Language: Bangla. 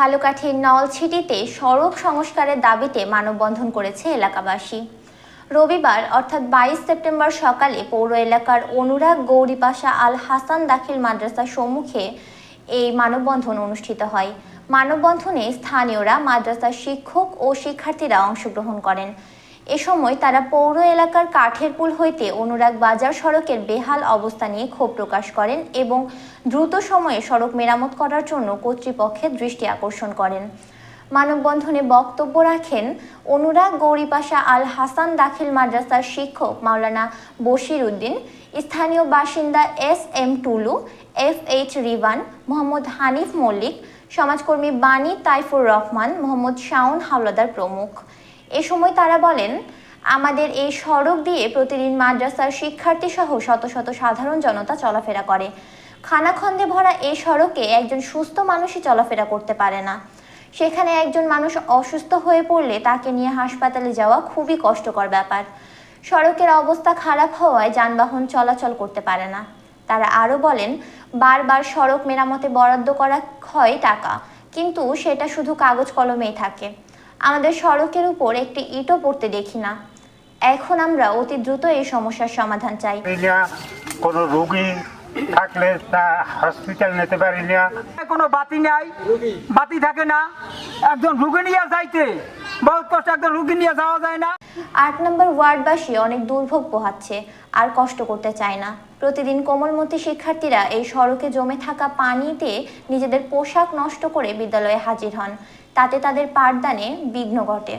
ঝালকাঠির নলছিটিতে সড়ক সংস্কারের দাবিতে মানববন্ধন করেছে এলাকাবাসী। রবিবার, অর্থাৎ বাইশ সেপ্টেম্বর সকালে, পৌর এলাকার অনুরাগ গৌরীপাশা আল হাসান দাখিল মাদ্রাসার সম্মুখে এই মানববন্ধন অনুষ্ঠিত হয়। মানববন্ধনে স্থানীয়রা, মাদ্রাসার শিক্ষক ও শিক্ষার্থীরা অংশগ্রহণ করেন। এ সময় তারা পৌর এলাকার কাঠের পুল হইতে অনুরাগ বাজার সড়কের বেহাল অবস্থা নিয়ে ক্ষোভ প্রকাশ করেন এবং দ্রুত সময়ে সড়ক মেরামত করার জন্য কর্তৃপক্ষের দৃষ্টি আকর্ষণ করেন। মানববন্ধনে বক্তব্য রাখেন অনুরাগ গৌরীপাশা আল হাসান দাখিল মাদ্রাসার শিক্ষক মাওলানা বশির উদ্দিন স্থানীয় বাসিন্দা S M Tulu, F H Rivan, Mohammad Hanif Mallick, সমাজকর্মী বানী তাইফুর রহমান, মোহাম্মদ শাওন হাওলাদার প্রমুখ। এ সময় তারা বলেন, আমাদের এই সড়ক দিয়ে প্রতিদিন মাদ্রাসার শিক্ষার্থী সহ শত শত সাধারণ জনতা চলাফেরা করে। খানাখন্দে ভরা এই সড়কে একজন সুস্থ মানুষই চলাফেরা করতে পারে না। সেখানে একজন মানুষ অসুস্থ হয়ে পড়লে তাকে নিয়ে হাসপাতালে যাওয়া খুবই কষ্টকর ব্যাপার। সড়কের অবস্থা খারাপ হওয়ায় যানবাহন চলাচল করতে পারে না। তারা আরও বলেন, বারবার সড়ক মেরামতে বরাদ্দ করা হয় টাকা, কিন্তু সেটা শুধু কাগজ কলমেই থাকে। আমাদের সড়কের উপর একটি ইটও পড়তে দেখি না। এখন আমরা অতি দ্রুত এই সমস্যার সমাধান চাই। কোনো রোগী থাকলে তা হসপিটাল নিতে পারি না কোনো বাতি নাই বাতি থাকে না। একজন রুগী নিয়ে যাইতে। বহুত কষ্ট একজন রুগী নিয়ে যাওয়া যায় না। আট নম্বর ওয়ার্ডবাসী অনেক দুর্ভোগ পোহাচ্ছে আর কষ্ট করতে চায় না। প্রতিদিন কোমলমতি শিক্ষার্থীরা এই সড়কে জমে থাকা পানিতে নিজেদের পোশাক নষ্ট করে বিদ্যালয়ে হাজির হন। তাতে তাদের পাঠদানে বিঘ্ন ঘটে।